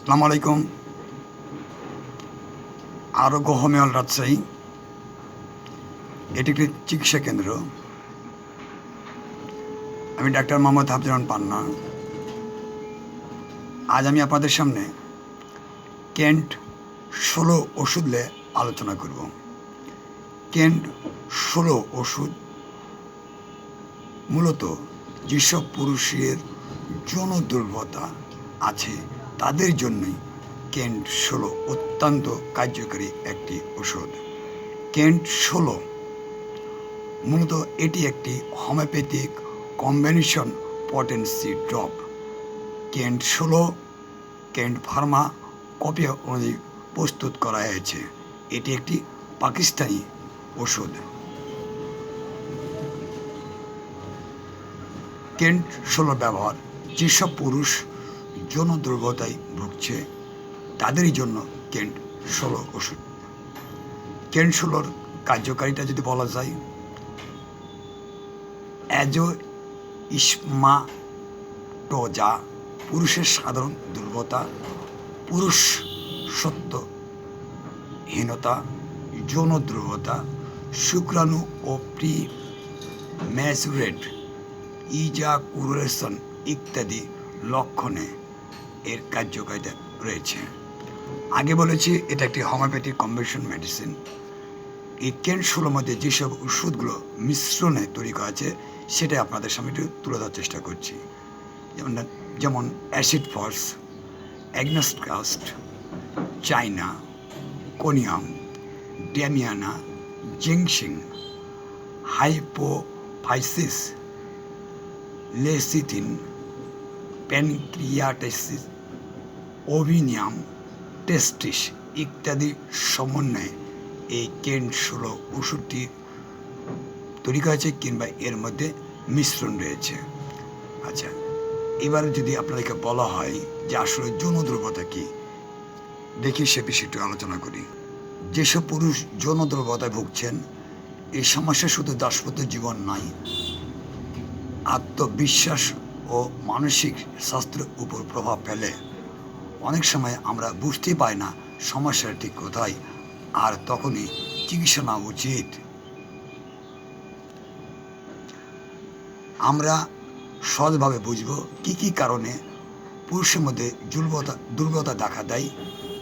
আসসালামু আলাইকুম। আরোগ্য হোমিওল রাজশাহী। এটি একটি চিকিৎসা কেন্দ্র। আমি ডাক্তার মোহাম্মদ হাফজান পান্না। আজ আমি আপনাদের সামনে কেন্ট ষোলো ওষুধ নিয়ে আলোচনা করব। কেন্ট ষোলো ওষুধ মূলত যেসব পুরুষের যৌন দুর্বলতা আছে তাদের জন্যই কেন্ট ষোলো অত্যন্ত কার্যকরী একটি ওষুধ কেন্ট ষোলো মূলত এটি একটি homeopathic combination potency drop. Kent ষোলো, কেন্ট ফার্মা কপি অনুযায়ী প্রস্তুত করা হয়েছে। এটি একটি পাকিস্তানি ওষুধ কেন্ট ষোলো ব্যবহার, যেসব পুরুষ যৌন দুর্বলতায় ভুগছে তাদেরই জন্য কেন্ট ষোলো ওষুধ। কেন্ট ষোলোর কার্যকারিতা যদি বলা যায় অ্যাজো টোজা পুরুষের সাধারণ দুর্বলতা, পুরুষ সত্যহীনতা যৌন দুর্বলতা শুক্রাণু ও প্রি ম্যাচুরেট ইজাকুলেশন ইত্যাদি লক্ষণে এর কার্যকারিতা রয়েছে। আগে বলেছি, এটা একটি হোমিওপ্যাথিক কম্বিনেশন মেডিসিন। এই কেন ষোলোর মধ্যে যেসব ওষুধগুলো মিশ্রণে তৈরি করা আছে, সেটা আপনাদের সামনে একটু তুলে ধরার চেষ্টা করছি। যেমন যেমন acid phos agnus castus china, conium, damiana ginseng hypophysis, lecithin প্যানক্রিয়াটাইসিস ওভিনিয়াম, testis ইত্যাদি সমন্বয়ে এই কেন ষোলো ওষুধটি তৈরি করা হয়েছে কিংবা এর মধ্যে মিশ্রণ রয়েছে। আচ্ছা এবার যদি আপনাদেরকে বলা হয় যে আসলে যৌন দুর্বলতা কী, দেখি সে বিষয়ে একটু আলোচনা করি। যেসব পুরুষ যৌন দুর্বলতায় ভুগছেন, এই সমস্যা শুধু দাসপত্য জীবন নয়, আত্মবিশ্বাস ও মানসিক স্বাস্থ্যের উপর প্রভাব ফেলে। অনেক সময় আমরা বুঝতেই পাই না সমস্যাটা ঠিক কোথায়, আর তখনই চিকিৎসা নেওয়া উচিত। আমরা সহজভাবে বুঝব কি কি কারণে পুরুষের মধ্যে দুর্বলতা দুর্বলতা দেখা দেয়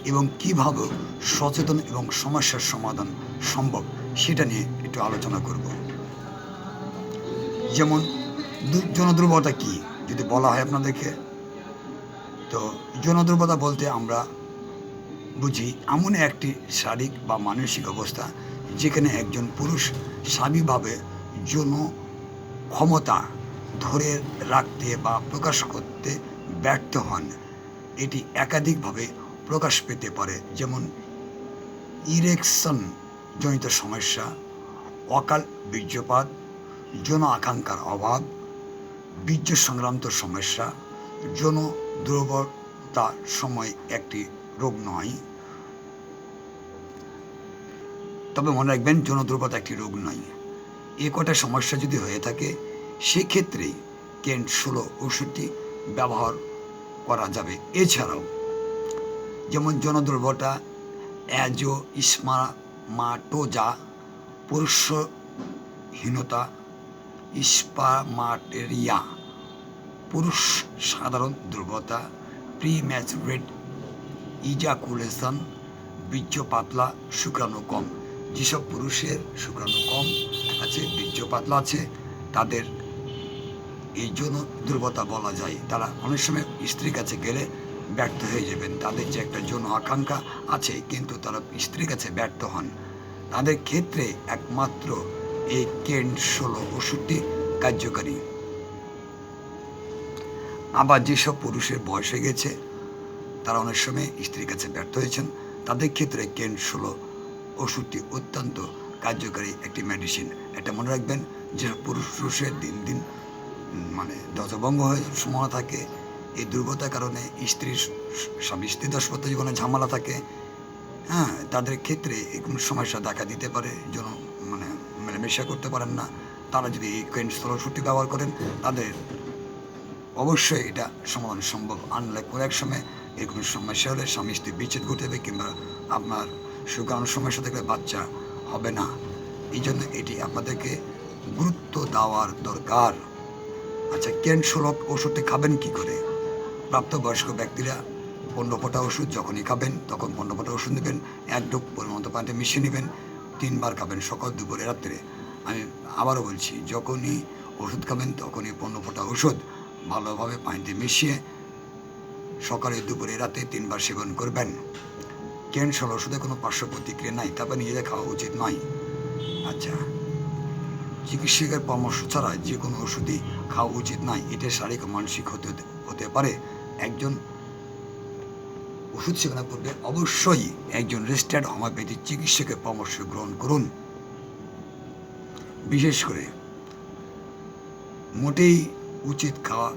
এবং কীভাবে সচেতন এবং সমস্যার সমাধান সম্ভব সেটা নিয়ে একটু আলোচনা করব। যেমন যৌন কী? যদি বলা হয় আপনাদেরকে, তো যৌনদুর্বলতা বলতে আমরা বুঝি এমন একটি শারীরিক বা মানসিক অবস্থা যেখানে একজন পুরুষ স্বাভাবিকভাবে যৌন ক্ষমতা ধরে রাখতে বা প্রকাশ করতে ব্যর্থ হন। এটি একাধিকভাবে প্রকাশ পেতে পারে, যেমন ইরেকশন জনিত সমস্যা, অকাল বীর্যপাত, যৌন আকাঙ্ক্ষার অভাব বীর্য সংক্রান্ত সমস্যা, যৌন দুর্বলতা সময় একটি রোগ নয়। তবে মনে রাখবেন, যৌন দুর্বলতা একটি রোগ নয়। এ কটা সমস্যা যদি হয়ে থাকে, সেক্ষেত্রেই কেন্ট ষোলো ওষুধটি ব্যবহার করা যাবে। এছাড়াও, যেমন যৌন দুর্বলতা অ্যাজো ইসমাটোজা পুরুষহীনতা ইস্পামাটেরিয়া। পুরুষ, সাধারণ দুর্বলতা প্রি ম্যাচুরেট ইজাকুলেশন, বীর্য পাতলা, শুক্রাণু কম। যেসব পুরুষের শুক্রাণু কম আছে, বীর্য পাতলা আছে, তাদের এই জন্য দুর্বলতা বলা যায়। তারা অনেক সময় স্ত্রীর কাছে গেলে ব্যর্থ হয়ে যাবেন। তাদের যে একটা যৌন আকাঙ্ক্ষা আছে, কিন্তু তারা স্ত্রীর কাছে ব্যর্থ হন। তাদের ক্ষেত্রে একমাত্র এই কেন্ট ষোলো ওষুধটি কার্যকারী। আবার যেসব পুরুষের বয়স হয়ে গেছে, তারা অনেক সময় স্ত্রীর কাছে ব্যর্থ হয়েছেন। তাদের ক্ষেত্রে কেন্ট ষোলো ওষুধটি অত্যন্ত কার্যকারী একটি মেডিসিন এটা মনে রাখবেন, যে পুরুষ পুরুষের দিন দিন মানে দজভঙ্গ হয়ে সম্ভাবনা থাকে। এই দুর্বলতার কারণে স্ত্রীর স্বামী স্ত্রী দাসপত্য জীবনে ঝামেলা থাকে। হ্যাঁ তাদের ক্ষেত্রে এরকম সমস্যা দেখা দিতে পারে, যেন মানে মেলামেশা করতে পারেন না। তারা যদি ষোলো ওষুধটি ব্যবহার করেন, তাদের অবশ্যই এটা সমাধান সম্ভব। আনলে কোনো এক সময় এরকম সমস্যা হলে স্বামী স্ত্রী বিচ্ছেদ ঘটে যাবে কিংবা আপনার সুগার সমস্যা থাকলে বাচ্চা হবে না। এই জন্য এটি আপনাদেরকে গুরুত্ব দেওয়ার দরকার। আচ্ছা ক্যান্সলক ওষুধটি খাবেন কি করে? প্রাপ্তবয়স্ক ব্যক্তিরা পনেরো ফোঁটা ওষুধ যখনই খাবেন, তখন পনেরো ফোঁটা ওষুধ নেবেন, এক ডোক পরিমাণ পানিতে মিশিয়ে নেবেন তিনবার খাবেন, সকাল, দুপুরে, রাত্রে। আমি আবারও বলছি, যখনই ওষুধ খাবেন, তখনই পনেরো ফোঁটা ওষুধ ভালোভাবে পানিতে মিশিয়ে সকালে, দুপুরে, রাতে তিনবার সেবন করবেন। ক্যান্সার ওষুধে কোনো পার্শ্ব প্রতিক্রিয়া নাই, তারপর নিজেদের খাওয়া উচিত নয়। আচ্ছা চিকিৎসকের পরামর্শ ছাড়া যে কোনো ওষুধই খাওয়া উচিত নয় এটা শারীরিক মানসিক হতে হতে- হতে পারে। একজন ওষুধ সেবনের পূর্বে অবশ্যই একজন রেজিস্টার্ড হোমিওপ্যাথি চিকিৎসকের পরামর্শ গ্রহণ করুন। বিশেষ করে মোটেই উচিত খাওয়া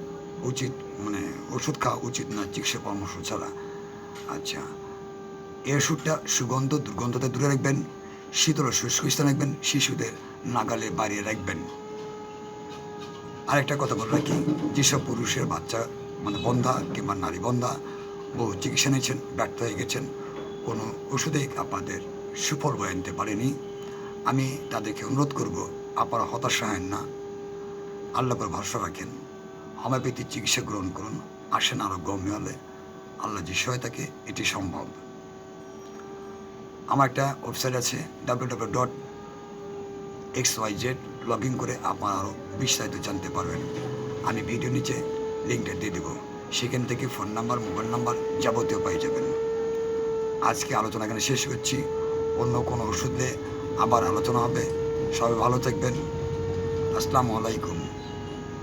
উচিত মানে ওষুধ খাওয়া উচিত না, চিকিৎসা পরামর্শ ছাড়া। আচ্ছা এই ওষুধটা সুগন্ধ দুর্গন্ধতে দূরে রাখবেন, শীতল শুষ্ক স্থানে রাখবেন, শিশুদের নাগালে বাড়িয়ে রাখবেন। আরেকটা কথা বলে রাখি, যেসব পুরুষের বাচ্চা মানে বন্ধা কিংবা নারী বন্ধা বহু চিকিৎসা নিয়েছেন ব্যর্থ হয়ে গেছেন। কোনো ওষুধেই আপনাদের সুফল বয়ে আনতে পারেনি। আমি তাদেরকে অনুরোধ করব, আপনারা হতাশা হেন না। আল্লাহ করে ভরসা রাখেন। হোমিওপ্যাথির চিকিৎসা গ্রহণ করুন, আসেন আরও গম্য হলে আল্লাহ যে সহায়তাকে, এটি সম্ভব। আমার একটা ওয়েবসাইট আছে W W dot X Y Z log in করে আপনারা আরও বিস্তারিত জানতে পারবেন। আমি ভিডিও নিচে লিঙ্কটা দিয়ে দেবো। সেখান থেকে ফোন নাম্বার, মোবাইল নাম্বার যাবতীয় পেয়ে যাবেন। আজকে আলোচনা এখানে শেষ করছি। অন্য কোনো ওষুধে আবার আলোচনা হবে। সবাই ভালো থাকবেন। আসসালামু আলাইকুম।